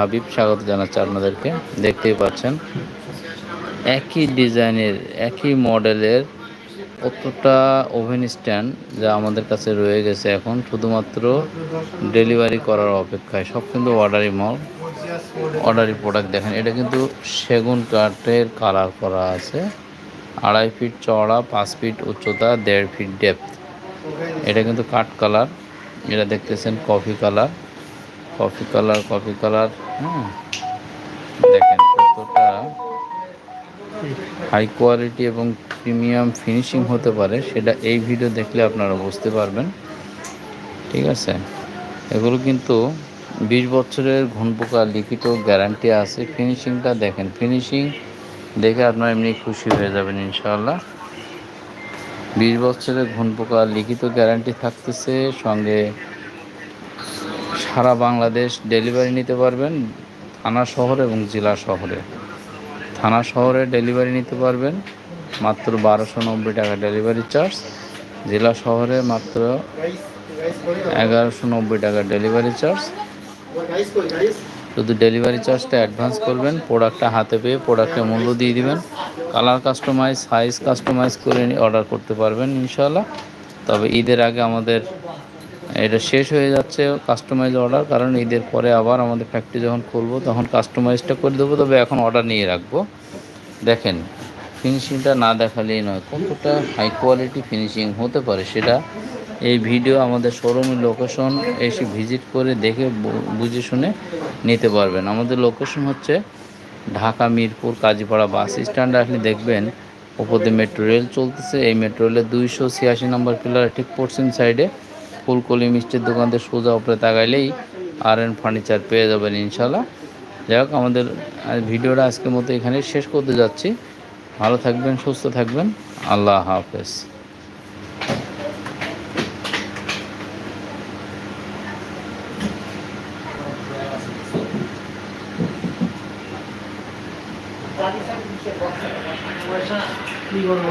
হাবিব, স্বাগত জানাচ্ছি আপনাদেরকে। দেখতেই পাচ্ছেন, একই ডিজাইনের, একই মডেলের কতটা ওভেন স্ট্যান্ড যা আমাদের কাছে রয়ে গেছে এখন, শুধুমাত্র ডেলিভারি করার অপেক্ষায়। সব কিন্তু অর্ডারি মল, অর্ডারি প্রোডাক্ট দেখেন, এটা কিন্তু সেগুন কাঠের কালার করা আছে। আড়াই ফিট চওড়া, পাঁচ ফিট উচ্চতা, দেড় ফিট ডেপথ। এটা কিন্তু কাঠ কালার, এটা দেখতেছেন coffee colour. Coffee colour coffee colour হুম। দেখেন কতটা হাই কোয়ালিটি এবং প্রিমিয়াম ফিনিশিং হতে পারে সেটা এই ভিডিও দেখলে আপনারা বুঝতে পারবেন। ঠিক আছে? এগুলো কিন্তু বিশ বছরের ঘুণ পোকা লিখিত গ্যারান্টি আছে। ফিনিশিংটা দেখেন ফিনিশিং দেখে আপনারা এমনি খুশি হয়ে যাবেন ইনশাআল্লাহ। বিশ বছরের ঘুণ পোকা লিখিত গ্যারান্টি থাকতেছে সঙ্গে সারা বাংলাদেশ ডেলিভারি নিতে পারবেন থানা শহর এবং জেলা শহরে। থানা শহরে ডেলিভারি নিতে পারবেন, মাত্র বারোশো নব্বই টাকা ডেলিভারি চার্জ। জেলা শহরে মাত্র এগারোশো নব্বই টাকা ডেলিভারি চার্জ। শুধু ডেলিভারি চার্জটা অ্যাডভান্স করবেন, প্রোডাক্টটা হাতে পেয়ে প্রোডাক্টের মূল্য দিয়ে দিবেন। কালার কাস্টমাইজ, সাইজ কাস্টমাইজ করে অর্ডার করতে পারবেন ইনশাল্লাহ তবে ঈদের আগে আমাদের এটা শেষ হয়ে যাচ্ছে কাস্টমাইজ অর্ডার কারণ ঈদের পরে আবার আমাদের ফ্যাক্টরি যখন খুলবো, তখন কাস্টমাইজটা করে দেবো, তবে এখন অর্ডার নিয়ে রাখব। দেখেন ফিনিশিংটা না দেখালেই নয়, কতটা হাই কোয়ালিটি ফিনিশিং হতে পারে সেটা এই ভিডিও আমাদের শোরুমের লোকেশন এসে ভিজিট করে দেখে বুঝে শুনে নিতে পারবেন। আমাদের লোকেশন হচ্ছে ঢাকা, মিরপুর, কাজীপাড়া বাস স্ট্যান্ডে। আসলে দেখবেন, ওপর দিয়ে মেট্রো রেল চলতেছে। এই মেট্রো রেলের দুইশো ছিয়াশি নম্বর পিলার ঠিক পশ্চিম সাইডে ফুলকলি মিষ্টির দোকানদের সোজা উপরে তাকাইলেই আর এন ফার্নিচার পেয়ে যাবেন ইনশাল্লাহ যাই হোক, আমাদের ভিডিওটা আজকের মতো এখানে শেষ করতে যাচ্ছি। ভালো থাকবেন, সুস্থ থাকবেন। আল্লাহ হাফেজ। কি করব